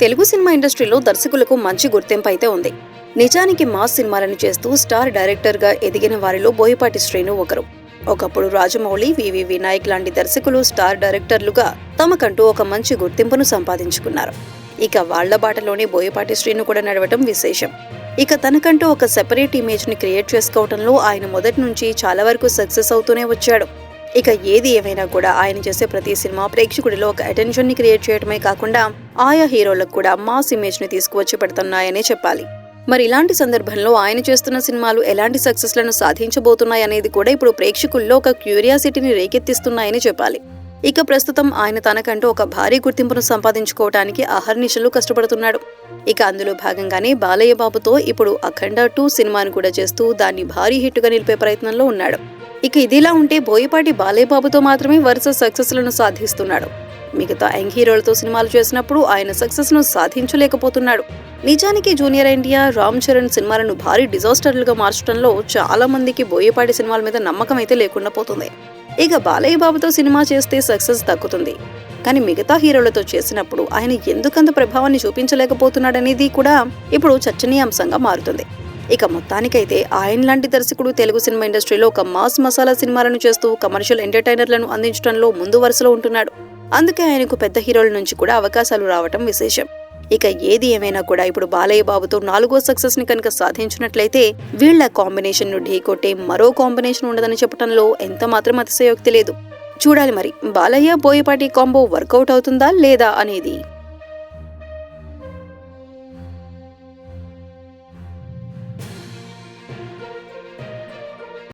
Telugu cinema ఇండస్ట్రీలో దర్శకులకు మంచి గుర్తింపు అయితే ఉంది. నిజానికి మాస్ సినిమాలను చేస్తూ స్టార్ డైరెక్టర్గా ఎదిగిన వారిలో బోయపాటి శ్రీను ఒకరు. ఒకప్పుడు రాజమౌళి వివి వినాయక్ లాంటి దర్శకులు స్టార్ డైరెక్టర్లుగా తమకంటూ ఒక మంచి గుర్తింపును సంపాదించుకున్నారు. ఇక వాళ్ళ బాటలోనే బోయపాటి శ్రీను కూడా నడవటం విశేషం. ఇక తనకంటూ ఒక సెపరేట్ ఇమేజ్ని క్రియేట్ చేసుకోవడంలో ఆయన మొదటి నుంచి చాలా వరకు సక్సెస్ అవుతూనే వచ్చాడు. ఇక ఏది ఏమైనా కూడా ఆయన చేసే ప్రతి సినిమా ప్రేక్షకుడిలో ఒక అటెన్షన్ని క్రియేట్ చేయడమే కాకుండా ఆయా హీరోలకు కూడా మాస్ ఇమేజ్ని తీసుకువచ్చి పెడుతున్నాయనే చెప్పాలి. మరి ఇలాంటి సందర్భంలో ఆయన చేస్తున్న సినిమాలు ఎలాంటి సక్సెస్లను సాధించబోతున్నాయనేది కూడా ఇప్పుడు ప్రేక్షకుల్లో ఒక క్యూరియాసిటీని రేకెత్తిస్తున్నాయని చెప్పాలి. ఇక ప్రస్తుతం ఆయన తనకంటూ ఒక భారీ గుర్తింపును సంపాదించుకోవటానికి అహర్నిశలు కష్టపడుతున్నాడు. ఇక అందులో భాగంగానే బాలయ్య బాబుతో ఇప్పుడు అఖండ టూ సినిమాను కూడా చేస్తూ దాన్ని భారీ హిట్టుగా నిలిపే ప్రయత్నంలో ఉన్నాడు. ఇక ఇదిలా ఉంటే బోయపాటి బాలయ్య బాబుతో మాత్రమే వరుస సక్సెస్లను సాధిస్తున్నాడు. మిగతా యంగ్ హీరోలతో సినిమాలు చేసినప్పుడు ఆయన సక్సెస్ను సాధించలేకపోతున్నాడు. నిజానికి జూనియర్ ఎన్టీఆర్ రామ్ చరణ్ సినిమాలను భారీ డిజాస్టర్లుగా మార్చడంలో చాలా మందికి బోయపాటి సినిమాల మీద నమ్మకం అయితే లేకుండా పోతుంది. ఇక బాలయ్య బాబుతో సినిమా చేస్తే సక్సెస్ దక్కుతుంది. కానీ మిగతా హీరోలతో చేసినప్పుడు ఆయన ఎందుకంత ప్రభావాన్ని చూపించలేకపోతున్నాడనేది కూడా ఇప్పుడు చర్చనీయాంశంగా మారుతుంది. ఇక మొత్తానికైతే ఆయన లాంటి దర్శకుడు తెలుగు సినిమా ఇండస్ట్రీలో ఒక మాస్ మసాలా సినిమాలను చేస్తూ కమర్షియల్ ఎంటర్టైనర్లను అందించడంలో ముందు వరుసలో ఉంటున్నాడు. అందుకే ఆయనకు పెద్ద హీరోల నుంచి కూడా అవకాశాలు రావటం విశేషం. ఇక ఏది ఏమైనా కూడా ఇప్పుడు బాలయ్య బాబుతో నాలుగో సక్సెస్ని కనుక సాధించినట్లయితే వీళ్ళ కాంబినేషన్ను ఢీకొట్టే మరో కాంబినేషన్ ఉండదని చెప్పడంలో ఎంత మాత్రం అతిశయోక్తి లేదు. చూడాలి మరి బాలయ్య బోయపాటి కాంబో వర్కౌట్ అవుతుందా లేదా అనేది.